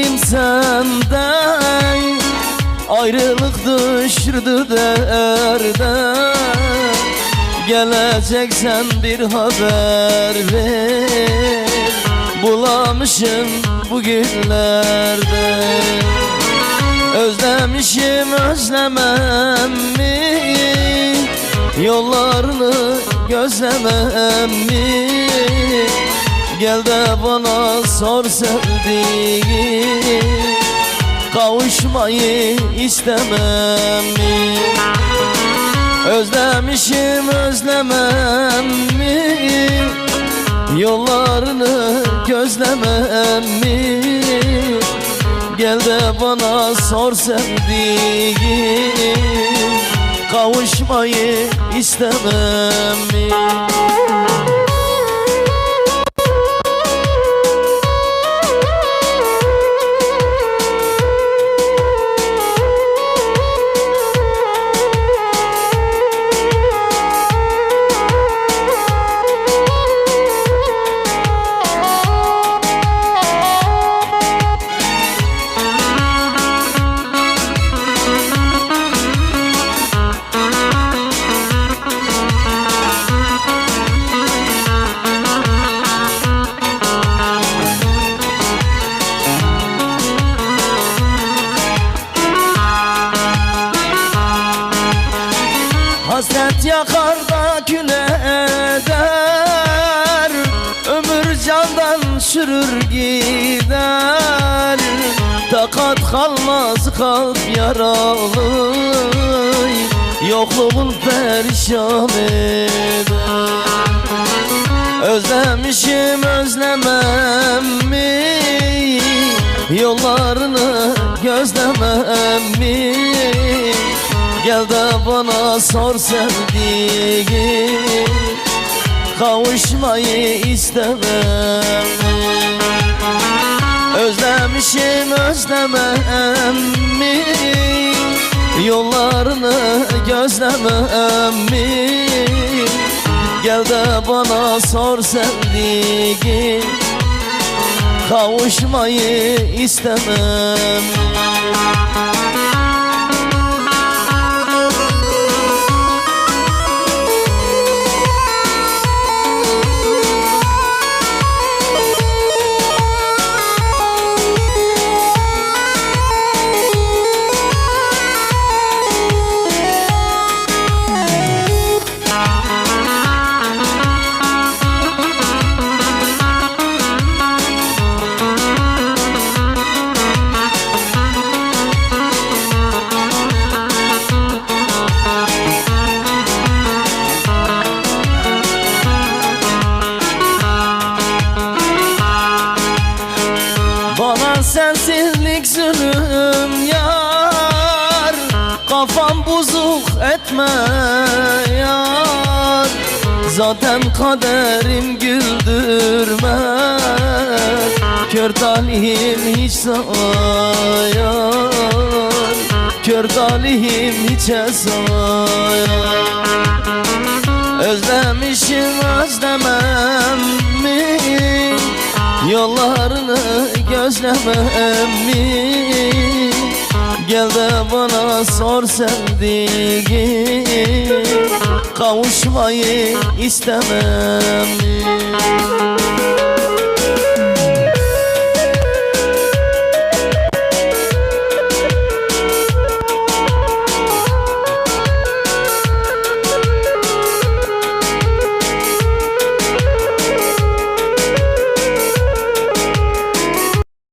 Fikrim senden Ayrılık düşürdü derde Geleceksen bir haber ver Bulamışım bugünlerde Özlemişim özlemem mi? Yollarını gözlemem mi Gel de bana sor sevdiğim Kavuşmayı istemem mi? Özlemişim özlemem mi? Yollarını gözlemem mi? Gel de bana sor sevdiğim Kavuşmayı istemem mi Hasret yakar da küle eder Ömür candan sürür gider. Takat kalmaz kalp yaralı. Yokluğun perişan eder. Özlemişim özlemem mi? Yollarını gözlemem mi Gel de bana sor sevdiğim Kavuşmayı istemem. Mi? Özlemişim özlemem mi? Yollarını gözlemem mi? Gel de bana sor sevdiğim Kavuşmayı istemem sensizlik zulüm yar. Kafam bozuk etme yar. Zaten kaderim güldürme Kör talihim hiç sayar. Kör talihim hiç sayar. Özlemişim özlemem mi? Yollarını gözlemem mi? Gel de bana sor sevdiğim Kavuşmayı istemem mi